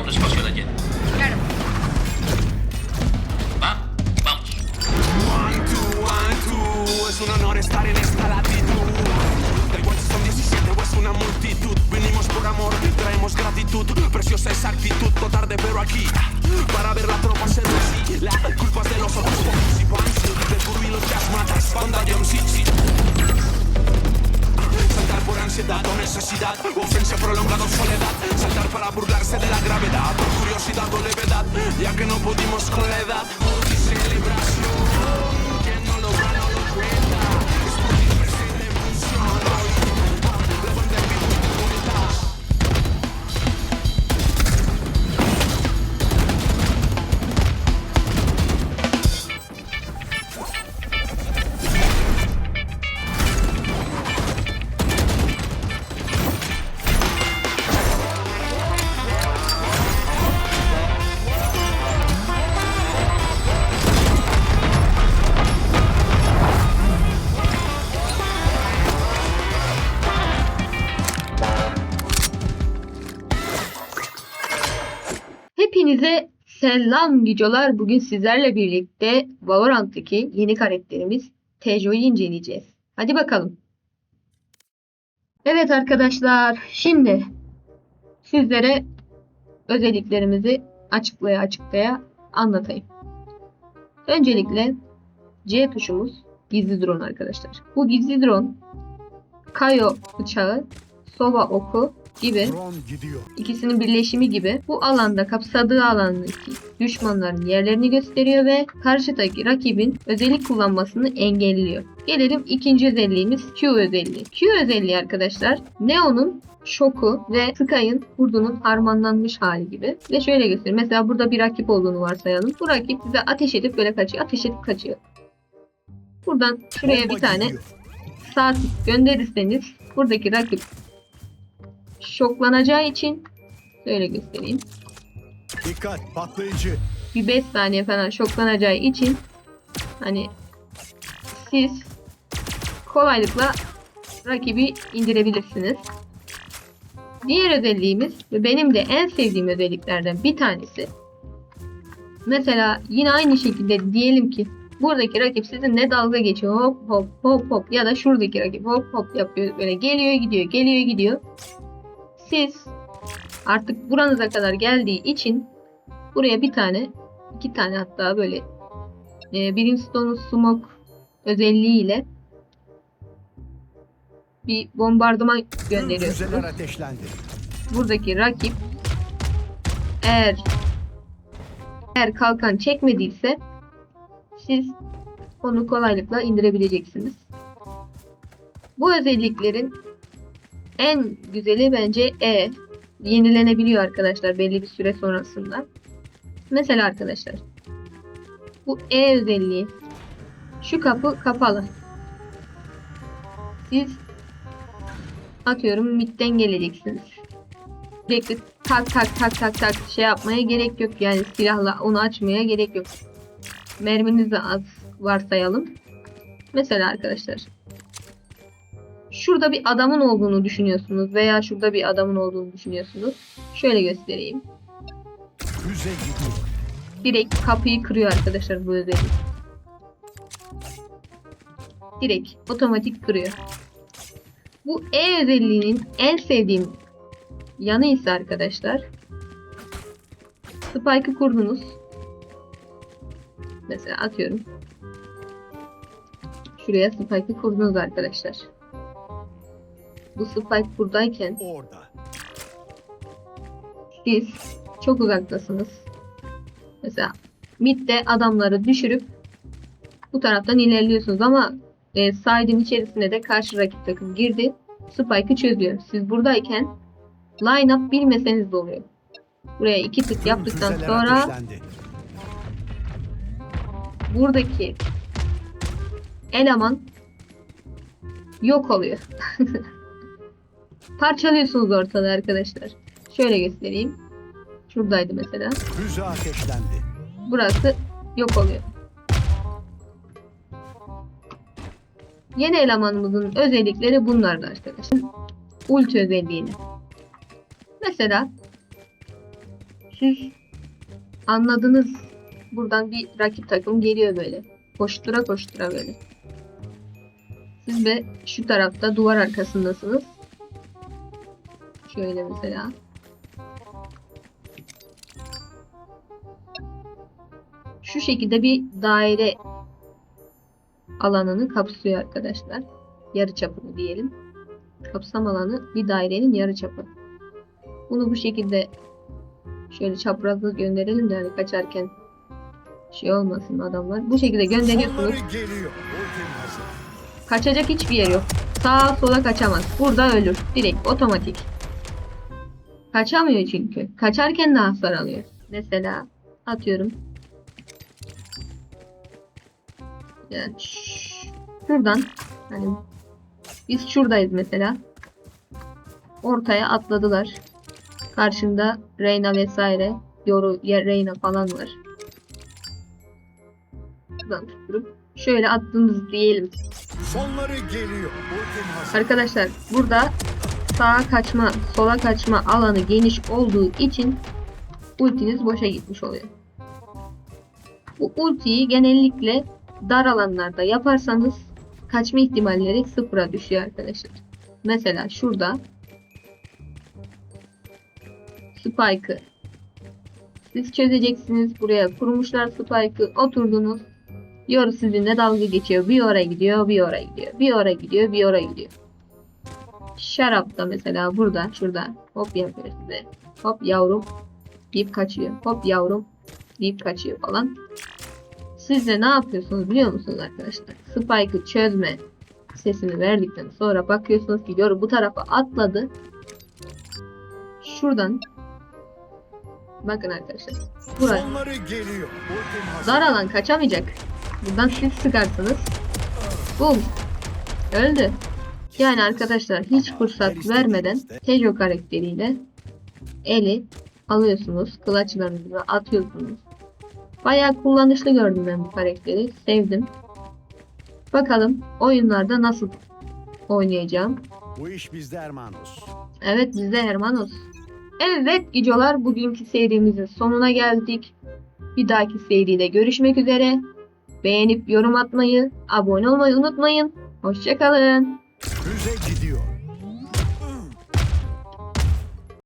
un espacio. Claro. Va, vamos. One, two, one, two. Es un honor estar en esta latitud. Da igual si son 17 o es una multitud. Vinimos por amor, traemos gratitud. Preciosa esa actitud, no tarde pero aquí. Para ver la tropa se así. La culpa es de los otros. De los chasmatas. Banda sí. Saltar por ansiedad o necesidad, ofensa prolongada o soledad. Saltar para burlarse de la gravedad, por curiosidad o levedad, ya que no pudimos con la edad. Hoy celebración, Hepinize selam videolar. Bugün sizlerle birlikte Valorant'taki yeni karakterimiz Tejo'yu inceleyeceğiz. Hadi bakalım. Evet arkadaşlar, şimdi sizlere özelliklerimizi açıklaya açıklaya anlatayım. Öncelikle C tuşumuz gizli drone arkadaşlar. Bu gizli drone Kayo bıçağı, Sova oku gibi. İkisinin birleşimi gibi bu alanda kapsadığı alandaki düşmanların yerlerini gösteriyor ve karşıdaki rakibin özellik kullanmasını engelliyor. Gelelim ikinci özelliğimiz Q özelliği. Q özelliği arkadaşlar Neo'nun şoku ve Sky'ın kurdunun harmanlanmış hali gibi. Ve şöyle göstereyim. Mesela burada bir rakip olduğunu varsayalım. Bu rakip size ateş edip böyle kaçıyor. Ateş edip kaçıyor. Buradan şuraya bir tane tık gönderirseniz buradaki rakip şoklanacağı için şöyle göstereyim. Dikkat patlayıcı. Bir 5 saniye falan şoklanacağı için hani siz kolaylıkla rakibi indirebilirsiniz. Diğer özelliğimiz ve benim de en sevdiğim özelliklerden bir tanesi. Mesela yine aynı şekilde diyelim ki buradaki rakip sizinle dalga geçiyor. Hop hop hop hop ya da şuradaki rakip hop hop yapıyor. Böyle geliyor gidiyor geliyor gidiyor. Siz artık buranıza kadar geldiği için buraya bir tane iki tane hatta böyle e, Brimstone Smoke özelliğiyle bir bombardıman gönderiyorsunuz buradaki rakip eğer eğer kalkan çekmediyse siz onu kolaylıkla indirebileceksiniz. Bu özelliklerin en güzeli bence E. Yenilenebiliyor arkadaşlar belli bir süre sonrasında. Mesela arkadaşlar bu E özelliği şu kapı kapalı. Siz atıyorum midden geleceksiniz sürekli tak tak tak tak tak şey yapmaya gerek yok yani silahla onu açmaya gerek yok. Merminiz az varsayalım. Mesela arkadaşlar şurada bir adamın olduğunu düşünüyorsunuz veya şurada bir adamın olduğunu düşünüyorsunuz. Şöyle göstereyim. Direkt kapıyı kırıyor arkadaşlar bu özellik. Direkt otomatik kırıyor. Bu E özelliğinin en sevdiğim yanı ise arkadaşlar Spike'ı kurdunuz. Mesela atıyorum. Şuraya Spike'ı kurdunuz arkadaşlar. Bu Spike buradayken Orada. siz çok uzaktasınız. Mesela midde adamları düşürüp bu taraftan ilerliyorsunuz ama e, side'in içerisine de karşı rakip takım girdi. Spike'ı çözüyor. Siz buradayken line up bilmeseniz de oluyor. Buraya iki tık yaptıktan sonra buradaki eleman yok oluyor. Parçalıyorsunuz ortalığı arkadaşlar. Şöyle göstereyim. Şuradaydı mesela. Füze ateşlendi. Burası yok oluyor. Yeni elemanımızın özellikleri bunlardı arkadaşlar. Ulti özelliğini. Mesela Siz anladınız. Buradan bir rakip takım geliyor böyle. Koştura koştura böyle. Siz de şu tarafta duvar arkasındasınız. Şöyle mesela. Şu şekilde bir daire alanını kapsıyor arkadaşlar. Yarı çapını diyelim. Kapsam alanı bir dairenin yarı çapı. Bunu bu şekilde şöyle çaprazlı gönderelim de hani kaçarken şey olmasın adamlar. Bu şekilde gönderiyorsunuz. Kaçacak hiçbir yer yok. Sağa sola kaçamaz. Burada ölür. Direkt otomatik. Kaçamıyor çünkü. Kaçarken de hasar alıyor. Mesela atıyorum. Yani şuradan hani biz şuradayız mesela. Ortaya atladılar. Karşımda Reyna vesaire. Yoru, ya- Reyna falan var. Şuradan tutturup şöyle attınız diyelim. Sonları geliyor. Arkadaşlar burada sağa kaçma, sola kaçma alanı geniş olduğu için ultiniz boşa gitmiş oluyor. Bu ultiyi genellikle dar alanlarda yaparsanız kaçma ihtimalleri sıfıra düşüyor arkadaşlar. Mesela şurada Spike'ı siz çözeceksiniz. Buraya kurmuşlar Spike'ı. Oturdunuz. Yoru sizinle dalga geçiyor. Bir oraya gidiyor, bir oraya gidiyor. Bir oraya gidiyor, bir oraya gidiyor. Şarap da mesela burada, şurada hop yapıyor size. Hop yavrum deyip kaçıyor. Hop yavrum deyip kaçıyor falan. Siz de ne yapıyorsunuz biliyor musunuz arkadaşlar? Spike'ı çözme sesini verdikten sonra bakıyorsunuz ki Yoru bu tarafa atladı. Şuradan Bakın arkadaşlar. Buraya. Dar alan kaçamayacak. Buradan siz sıkarsınız. Bum. Öldü. Yani arkadaşlar hiç fırsat vermeden Tejo karakteriyle eli alıyorsunuz. Kılaçlarınızı atıyorsunuz. Bayağı kullanışlı gördüm ben bu karakteri. Sevdim. Bakalım oyunlarda nasıl oynayacağım. Bu iş bizde Ermanos. Evet bizde Hermanos. Evet gicolar bugünkü serimizin sonuna geldik. Bir dahaki seride görüşmek üzere. Beğenip yorum atmayı, abone olmayı unutmayın. Hoşçakalın.